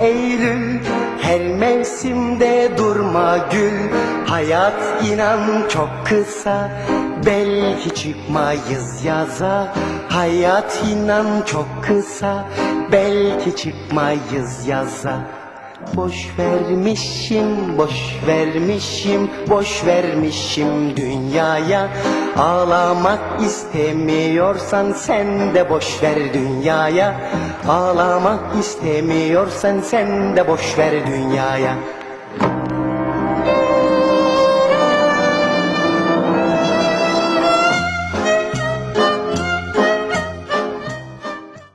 Eylül Her mevsimde durma gül. Hayat inan çok kısa Belki çıkmayız yaza. Hayat inan çok kısa Belki çıkmayız yaza. Boş vermişim, boş vermişim, boş vermişim dünyaya. Ağlamak istemiyorsan sen de boş ver dünyaya Ağlamak istemiyorsan sen de boş ver dünyaya.